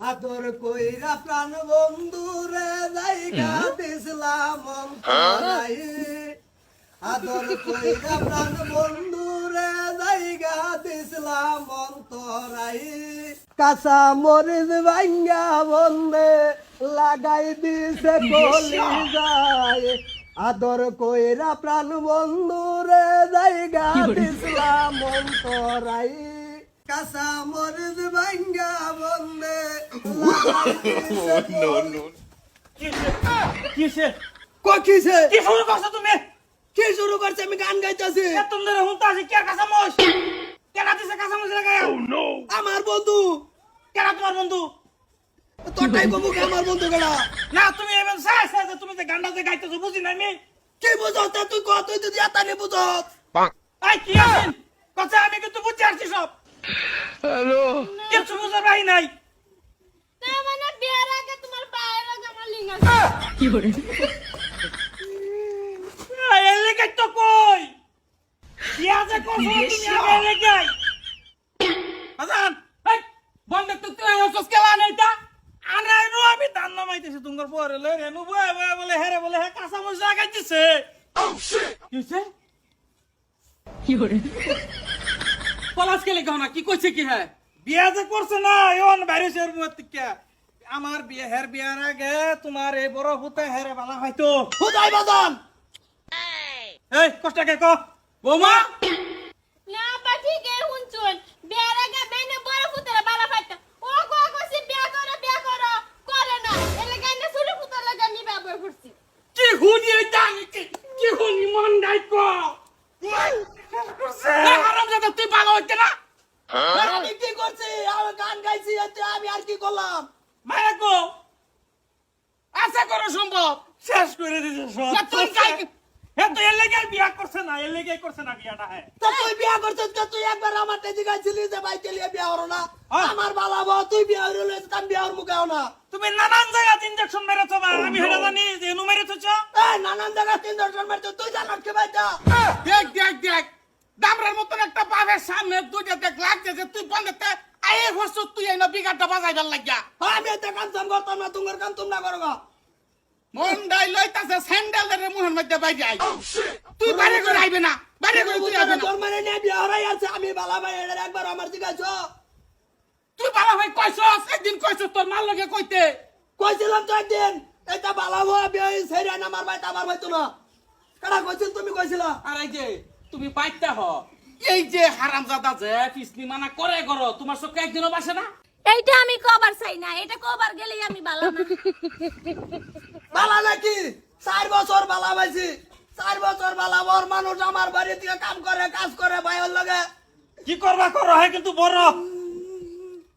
আদর কইরা প্রাণ বন্ধু রে জায়গা দিছিলাম আদর কইরা প্রাণ বন্ধু রে জায়গা দিছিলাম অন্তরাই কাঁচা মরিচ ভাঙ্গা বন্ধে লাগাই দিছে কলি যায় আদর কইরা প্রাণ বন্ধু রে জায়গা দিছিলাম অন্তরাই কাঁচা মরিচ ভাঙ্গা কলি কিসে? কিসে? কি শুরু করছ তুমি? কি শুরু করছে? আমি গান গাইতেছি। এতন ধরে হুনতা আছে কে কাঁচামচ কেনা দিছে কাঁচামচ লাগায় আমার বন্ধু। কেনা তোমার বন্ধু? তোরটাই কবু কি আমার বন্ধু গেলা না তুমি এবার সাই সাই তুমি যে গানটা যে গাইতেছো বুঝি না আমি কি তা তুই কত? তুই তো এতানি বুঝত আই কি আছেন? কথা আমি কিন্তু বুঝতে পারছি সব হ্যালো কিছু বুঝার বাহি নাই না মানে বিয়ার আগে তোমার পায়ের আগে আমার লিঙ্গ আছে এই এলাকায় তো কই কি আছে করছ তুমি আগে এলাকায় হাসান এই বন্ধ তো তুই হসস কেলা নেইতা আনাই নো আমি দান নামাইতেছি তোমার পরে লই রে নু বয় বয় বলে হেরে বলে হে কাঁচা মরিচ লাগাইতেছে কিছে পলাশ কে লেগে না কি কইছে কি হ্যাঁ বিয়া যে করছে না এমন বাইরেছের মুহূর্তে আমার বিয়ে হের বিয়ার আগে তোমার এই বড় হতে হেরে বালা হয়তো। হুদাই বাদান! এই কষ্টকে ক বৌমা? না বা ঠিক এই হুনছুন বিয়ার আগে বেনে বড় ফুতরা বালা ফাইতা ও গো কইছি বিয়া করো বিয়া করো। করে না। এলে গাইনে সুরি ফুতরা লাগা আমি ব্যবহার করছি? কি হুনি এই এটা কি? কি হুনি মন গাই ক? হারাম জাদা তুই ভালো হইতে না? আমি কি করছি? আমি গান গাইছি আমি আর কি করলাম? শেষ করে দিছে সব। তুই কাই হে এর লেগে বিয়া করছে না এর লেগে করছে না বিয়াটা হ্যাঁ। তা তুই বিয়া করছিস তা তুই একবার আমার তেজি গাইছিলি যে ভাই তেলিয়ে বিয়া হলো না? হ্যাঁ। আমার বালা বউ তুই বিয়া হইলে আমি বিয়া হর মুখে না? তুমি নানান জায়গাতে ইনজেকশন মেরেছো বা আমি হেটা জানি যে নু মেরেছো এই নানান জায়গা তিন দর্শন তুই জানাস কে ভাইটা দেখ দেখ দেখ। দামরার মতন একটা বাপের সামনে দুইটা দেখ লাগছে যে তুই বন্ধতে আয়ে হস তুই এই না বিঘাটা বাজাইবার লাগিয়া। আমি এতে কাম সাম করতাম না তোমার কাম তোমরা করো গা। মন ডাই লইতাছে স্যান্ডেল রে মুহন মধ্যে বাইরে আই তুই বাইরে করে আইবে না বাইরে করে তুই আইবে না। তোর মানে নিয়ে বিয়া হরাই আছে আমি বালা ভাই এটা একবার আমার জিগাইছো তুই বাবা ভাই কইছস? একদিন কইছস তোর মাল লগে কইতে? কইছিলাম তো একদিন এটা বালা বউ বিয়া সেরে আমার ভাই আমার ভাই তো না। কারা কইছিল তুমি কইছিলা? আর এই যে তুমি বাইতে হ। এই যে হারামজাদা যে পিছনি মানা করে করো তোমার চোখে একদিনও বাসে না? এইটা আমি কবার চাই না এটা কবার গেলেই আমি বালা না। বালা নাকি? চার বছর বালা পাইছি। চার বছর বালা বর মানুষ আমার বাড়ি থেকে কাম করে কাজ করে ভাইয়ের লগে। কি করবা করো হে কিন্তু বড়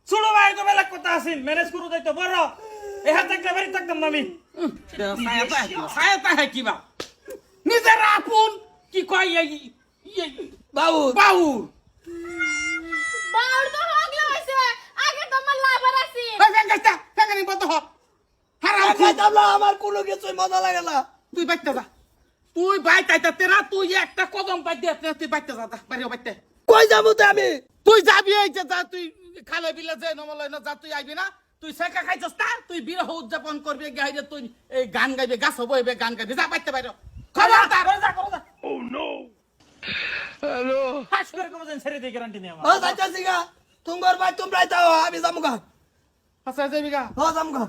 ছোট ভাই তো বেলা কথা আছেন ম্যানেজ করু দাইতো বড় এ হাতে একটা বাড়ি থাকতাম না আমি। সায়াতা হে কিবা নিজের আপন। কি কয় এই বাবু বাউ বাউর তো হগলে হইছে আগে তো আমার লাভার আছে এই ফেঙ্গাস্তা ফেঙ্গানি বন্ধ হ হারাম খাইতাম না আমার কোনো কিছুই মজা লাগে না। তুই বাইতে যা। তুই বাইতে তেরা তুই একটা কদম পাই দে তুই বাইতে যা বাইরে বাইতে কই যাব তো আমি? তুই যাবি এই যে যা তুই খালে বিলে যে নমলয় না যা তুই আইবি না? তুই শেখা খাইছস তা? তুই বিরহ উদযাপন করবি গাইরে তুই এই গান গাইবে গাছ হব এবে গান গাইবে। যা বাইতে বাইরে। খবর তা যা করে যা ও নো হ্যালো হাস করে কবে যেন ছেড়ে দে গ্যারান্টি নেই ও আমার তুঙ্গর ভাই তোমরাই তাও আমি যাব গা। হাসা যাবি গা। হ যাব গা।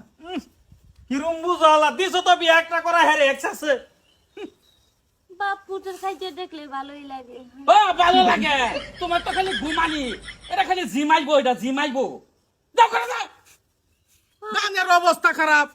হিরুম বুঝালা দিছ তো বিয়া একটা করা হেরে এক্সাসে বাপুটার খাইতে দেখলে ভালোই লাগে। ও ভালো লাগে। তোমার তো খালি ঘুমানি। এটা খালি জিমাইবো এটা জিমাইবো। যাও করে যাও। গানের অবস্থা খারাপ।